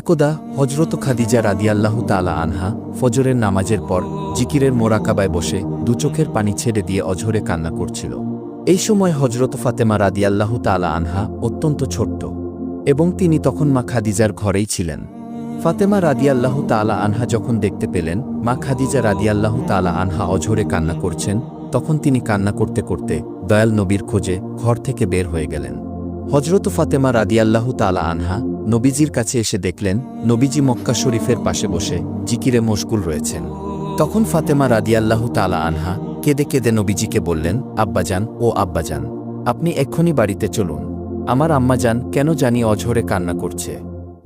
একদা হজরত খাদিজা রাদিয়াল্লাহু তালা আনহা ফজরের নামাজের পর জিকিরের মোরাকাবায় বসে দুচোখের পানি ছেড়ে দিয়ে অঝরে কান্না করছিল। এই সময় হজরত ফাতেমা রাদিয়াল্লাহু তালা আনহা অত্যন্ত ছোট্ট এবং তিনি তখন মা খাদিজার ঘরেই ছিলেন। ফাতেমা রাদিয়াল্লাহু তালা আনহা যখন দেখতে পেলেন, মা খাদিজা রাদিয়াল্লাহু তালা আনহা অঝরে কান্না করছেন, তখন তিনি কান্না করতে করতে দয়াল নবীর খোঁজে ঘর থেকে বের হয়ে গেলেন। হজরত ফাতেমা রাদিয়াল্লাহু তালা আনহা নবীজির কাছে এসে দেখলেন, নবীজি মক্কা শরীফের পাশে বসে জিকিরে মশগুল রয়েছেন। তখন ফাতেমা রাদিয়াল্লাহু তালা আনহা কেঁদে কেঁদে নবীজিকে বললেন, আব্বাজান, ও আব্বাজান, আপনি এক্ষুনি বাড়িতে চলুন। আমার আম্মাজান কেন জানি অঝরে কান্না করছে।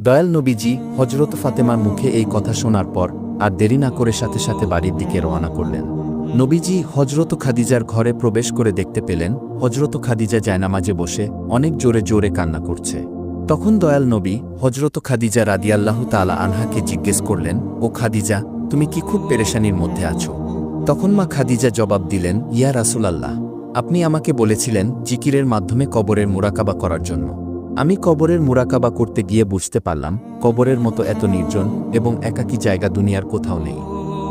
দয়াল নবীজি হজরত ফাতেমার মুখে এই কথা শোনার পর আর দেরি না করে সাথে সাথে বাড়ির দিকে রওনা করলেন। নবীজি হজরত খাদিজার ঘরে প্রবেশ করে দেখতে পেলেন হজরত খাদিজা জায়নামাজে বসে অনেক জোরে জোরে কান্না করছে। তখন দয়াল নবী হজরত খাদিজা রাদিয়াল্লাহ তালা আনহাকে জিজ্ঞেস করলেন, ও খাদিজা, তুমি কি খুব পেরেশানির মধ্যে আছো? তখন মা খাদিজা জবাব দিলেন, ইয়া রাসুলাল্লাহ, আপনি আমাকে বলেছিলেন জিকিরের মাধ্যমে কবরের মুরাকাবা করার জন্য। আমি কবরের মুরাকাবা করতে গিয়ে বুঝতে পারলাম, কবরের মতো এত নির্জন এবং একাকী জায়গা দুনিয়ার কোথাও নেই।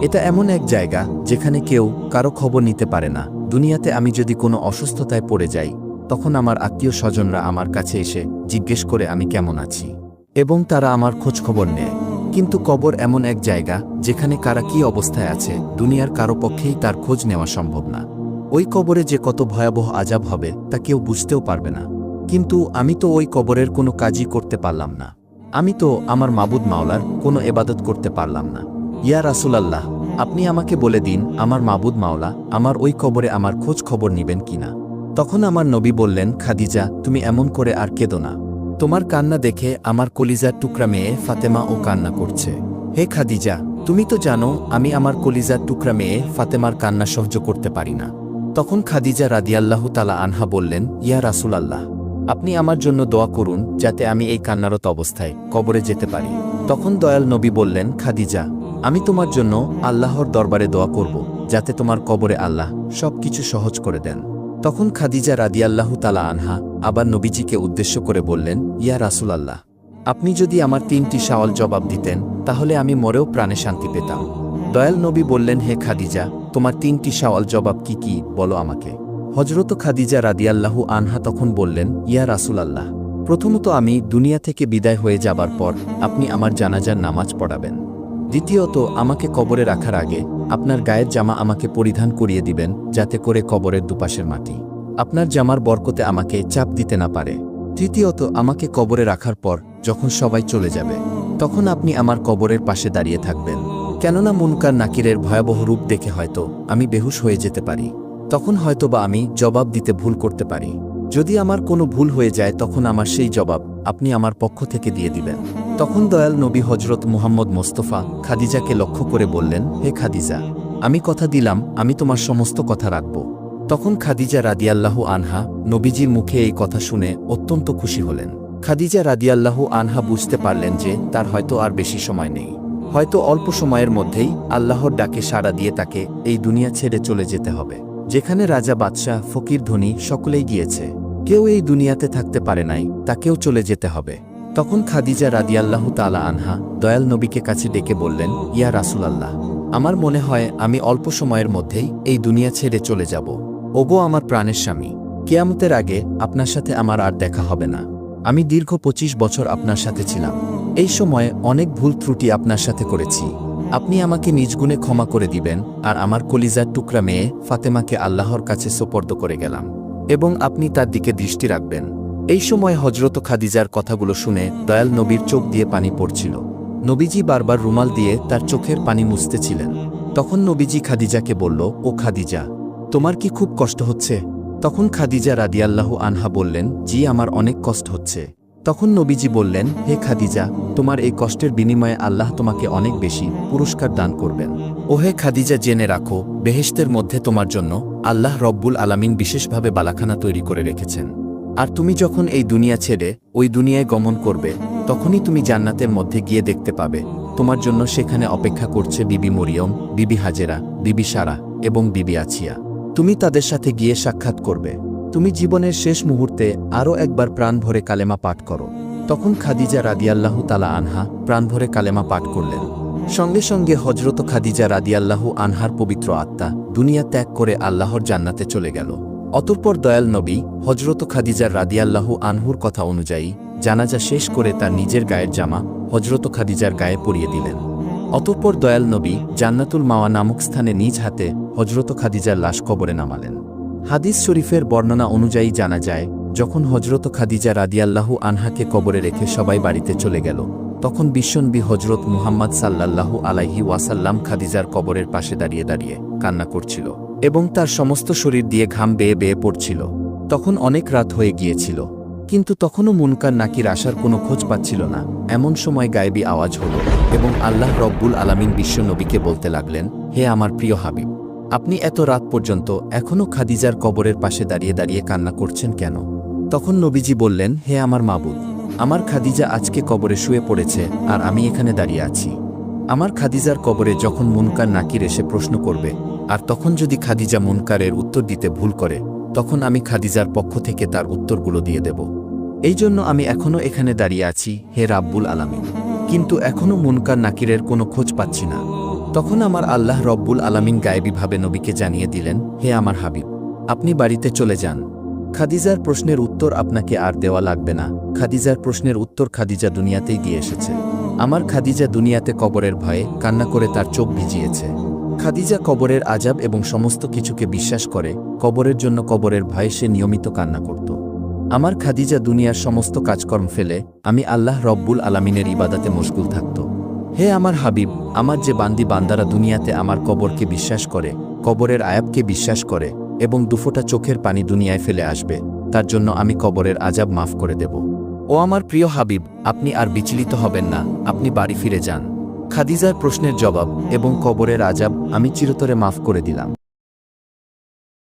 এটা এমন এক জায়গা যেখানে কেউ কারও খবর নিতে পারে না। দুনিয়াতে আমি যদি কোনো অসুস্থতায় পড়ে যাই তখন আমার আত্মীয় স্বজনরা আমার কাছে এসে জিজ্ঞেস করে আমি কেমন আছি। এবং তারা আমার খোঁজখবর নেয়। কিন্তু কবর এমন এক জায়গা যেখানে কারা কি অবস্থায় আছে, দুনিয়ার কারও পক্ষেই তার খোঁজ নেওয়া সম্ভব না। ওই কবরে যে কত ভয়াবহ আজাব হবে, তা কেউ বুঝতেও পারবে না। কিন্তু আমি তো ওই কবরের কোনো কাজই করতে পারলাম না। আমি তো আমার মাবুদ মাওলার কোনো এবাদত করতে পারলাম না। ইয়া রাসুলাল্লাহ, আপনি আমাকে বলে দিন, আমার মাবুদ মাওলা আমার ওই কবরে আমার খোঁজ খবর নিবেন কিনা। তখন আমার নবী বললেন, খাদিজা, তুমি এমন করে আর কেঁদো না। তোমার কান্না দেখে আমার কলিজার টুকরা মেয়ে ফাতেমা ও কান্না করছে। হে খাদিজা, তুমি তো জানো, আমি আমার কলিজার টুকরা মেয়ে ফাতেমার কান্না সহ্য করতে পারি না। তখন খাদিজা রাদিয়াল্লাহু তালা আনহা বললেন, ইয়া রাসুল আল্লাহ আপনি আমার জন্য দোয়া করুন, যাতে আমি এই কান্নারত অবস্থায় কবরে যেতে পারি। তখন দয়াল নবী বললেন, খাদিজা, আমি তোমার জন্য আল্লাহর দরবারে দোয়া করব, যাতে তোমার কবরে আল্লাহ সব কিছু সহজ করে দেন। তখন খাদিজা রাদিয়াল্লাহু তালা আনহা আবার নবীজিকে উদ্দেশ্য করে বললেন, ইয়া রাসুল আল্লাহ আপনি যদি আমার তিনটি সাওয়াল জবাব দিতেন, তাহলে আমি মরেও প্রাণে শান্তি পেতাম। দয়াল নবী বললেন, হে খাদিজা, তোমার তিনটি সওয়াল জবাব কি কি, বলো আমাকে। হজরত খাদিজা রাদিয়াল্লাহু আনহা তখন বললেন, ইয়া রাসুল আল্লাহ প্রথমত আমি দুনিয়া থেকে বিদায় হয়ে যাবার পর আপনি আমার জানাজার নামাজ পড়াবেন। দ্বিতীয়ত, আমাকে কবরে রাখার আগে আপনার গায়ের জামা আমাকে পরিধান করিয়ে দিবেন, যাতে করে কবরের দুপাশের মাটি। আপনার জামার বরকতে আমাকে চাপ দিতে না পারে। তৃতীয়ত, আমাকে কবরে রাখার পর, যখন সবাই চলে যাবে, তখন আপনি আমার কবরের পাশে দাঁড়িয়ে থাকবেন। কেননা মুনকার নাকিরের ভয়াবহ রূপ দেখে হয়তো আমি বেহুশ হয়ে যেতে পারি। তখন হয়তোবা আমি জবাব দিতে ভুল করতে পারি। যদি আমার কোনো ভুল হয়ে যায়, তখন আমার সেই জবাব আপনি আমার পক্ষ থেকে দিয়ে দিবেন। তখন দয়াল নবী হজরত মুহাম্মদ মোস্তফা খাদিজাকে লক্ষ্য করে বললেন, হে খাদিজা, আমি কথা দিলাম, আমি তোমার সমস্ত কথা রাখব। তখন খাদিজা রাদিয়াল্লাহু আনহা নবীজির মুখে এই কথা শুনে অত্যন্ত খুশি হলেন। খাদিজা রাদিয়াল্লাহু আনহা বুঝতে পারলেন যে তার হয়তো আর বেশি সময় নেই। হয়তো অল্প সময়ের মধ্যেই আল্লাহর ডাকে সাড়া দিয়ে তাকে এই দুনিয়া ছেড়ে চলে যেতে হবে, যেখানে রাজা বাদশাহ, ফকির ধনী সকলেই গিয়েছে। কেউ এই দুনিয়াতে থাকতে পারে নাই, তাকেও চলে যেতে হবে। তখন খাদিজা রাদিয়াল্লাহু তালা আনহা দয়াল নবীকে কাছে ডেকে বললেন, ইয়া রাসুলাল্লাহ, আমার মনে হয় আমি অল্প সময়ের মধ্যেই এই দুনিয়া ছেড়ে চলে যাব। ওগো আমার প্রাণের স্বামী, কেয়ামতের আগে আপনার সাথে আমার আর দেখা হবে না। আমি দীর্ঘ পঁচিশ বছর আপনার সাথে ছিলাম। এই সময়ে অনেক ভুল ত্রুটি আপনার সাথে করেছি। আপনি আমাকে নিজগুণে ক্ষমা করে দিবেন, আর আমার কলিজার টুকরা মেয়ে ফাতেমাকে আল্লাহর কাছে সোপর্দ করে গেলাম। এবং আপনি তার দিকে দৃষ্টি রাখবেন। এই সময় হজরত খাদিজার কথাগুলো শুনে দয়াল নবীর চোখ দিয়ে পানি পড়ছিল। নবীজি বারবার রুমাল দিয়ে তার চোখের পানি মুছতেছিলেন। তখন নবীজি খাদিজাকে বলল, ও খাদিজা, তোমার কি খুব কষ্ট হচ্ছে? তখন খাদিজা রাদিয়াল্লাহু আনহা বললেন, জি, আমার অনেক কষ্ট হচ্ছে। তখন নবীজি বললেন, হে খাদিজা, তোমার এই কষ্টের বিনিময়ে আল্লাহ তোমাকে অনেক বেশি পুরস্কার দান করবেন। ও হে খাদিজা, জেনে রাখো, বেহেশতের মধ্যে তোমার জন্য আল্লাহ রব্বুল আলামিন বিশেষভাবে বালাখানা তৈরি করে রেখেছেন। আর তুমি যখন এই দুনিয়া ছেড়ে ওই দুনিয়ায় গমন করবে, তখনই তুমি জান্নাতের মধ্যে গিয়ে দেখতে পাবে। তোমার জন্য সেখানে অপেক্ষা করছে বিবি মরিয়ম, বিবি হাজেরা, বিবি সারা এবং বিবি আছিয়া। তুমি তাদের সাথে গিয়ে সাক্ষাৎ করবে। তুমি জীবনের শেষ মুহূর্তে আরও একবার প্রাণ ভরে কালেমা পাঠ করো। তখন খাদিজা রাদিয়াল্লাহু তালা আনহা প্রাণভরে কালেমা পাঠ করলেন। সঙ্গে সঙ্গে হজরত খাদিজা রাদিয়াল্লাহু আনহার পবিত্র আত্মা দুনিয়া ত্যাগ করে আল্লাহর জান্নাতে চলে গেল। অতঃপর দয়াল নবী হজরত খাদিজার রাদিয়াল্লাহু আনহুর কথা অনুযায়ী জানাজা শেষ করে তার নিজের গায়ের জামা হজরত খাদিজার গায়ে পরিয়ে দিলেন। অতঃপর দয়াল নবী জান্নাতুল মাওয়া নামক স্থানে নিজ হাতে হজরত খাদিজার লাশ কবরে নামালেন। হাদিস শরীফের বর্ণনা অনুযায়ী জানা যায়, যখন হজরত খাদিজা রাদিয়াল্লাহু আনহাকে কবরে রেখে সবাই বাড়িতে চলে গেল, তখন বিশ্বনবী হজরত মুহাম্মদ সাল্লাল্লাহু আলাইহি ওয়াসাল্লাম খাদিজার কবরের পাশে দাঁড়িয়ে দাঁড়িয়ে কান্না করছিল। এবং তার সমস্ত শরীর দিয়ে ঘাম বেয়ে বেয়ে পড়ছিল। তখন অনেক রাত হয়ে গিয়েছিল। কিন্তু তখনও মুনকার নাকির আসার কোনো খোঁজ পাচ্ছিল না। এমন সময় গায়েবী আওয়াজ হল এবং আল্লাহ রব্বুল আলামিন বিশ্ব নবীকে বলতে লাগলেন, হে আমার প্রিয় হাবিব, আপনি এত রাত পর্যন্ত এখনও খাদিজার কবরের পাশে দাঁড়িয়ে দাঁড়িয়ে কান্না করছেন কেন? তখন নবীজি বললেন, হে আমার মাবুদ, আমার খাদিজা আজকে কবরে শুয়ে পড়েছে আর আমি এখানে দাঁড়িয়ে আছি। আমার খাদিজার কবরে যখন মুনকার নাকির এসে প্রশ্ন করবে আর তখন যদি খাদিজা মুনকারের উত্তর দিতে ভুল করে, তখন আমি খাদিজার পক্ষ থেকে তার উত্তরগুলো দিয়ে দেব। এই জন্য আমি এখনও এখানে দাঁড়িয়ে আছি, হে রাব্বুল আলামিন। কিন্তু এখনও মুনকার নাকিরের কোনো খোঁজ পাচ্ছি না। তখন আমার আল্লাহ রব্বুল আলামিন গায়েবীভাবে নবীকে জানিয়ে দিলেন, হে আমার হাবিব, আপনি বাড়িতে চলে যান। খাদিজার প্রশ্নের উত্তর আপনাকে আর দেওয়া লাগবে না। খাদিজার প্রশ্নের উত্তর খাদিজা দুনিয়াতেই দিয়ে এসেছে। আমার খাদিজা দুনিয়াতে কবরের ভয়ে কান্না করে তার চোখ ভিজিয়েছে। খাদিজা কবরের আজাব এবং সমস্ত কিছুকে বিশ্বাস করে, কবরের জন্য কবরের ভয়ে সে নিয়মিত কান্না করত। আমার খাদিজা দুনিয়ার সমস্ত কাজকর্ম ফেলে, আমি আল্লাহ রব্বুল আলামিনের ইবাদাতে মশগুল থাকত। হে আমার হাবিব, আমার যে বান্দি বান্দারা দুনিয়াতে আমার কবরকে বিশ্বাস করে, কবরের আয়াবকে বিশ্বাস করে এবং দুফোটা চোখের পানি দুনিয়ায় ফেলে আসবে, তার জন্য আমি কবরের আজাব মাফ করে দেব। ও আমার প্রিয় হাবিব, আপনি আর বিচলিত হবেন না, আপনি বাড়ি ফিরে যান। খাদিজার প্রশ্নের জবাব এবং কবরের আজাব আমি চিরতরে মাফ করে দিলাম।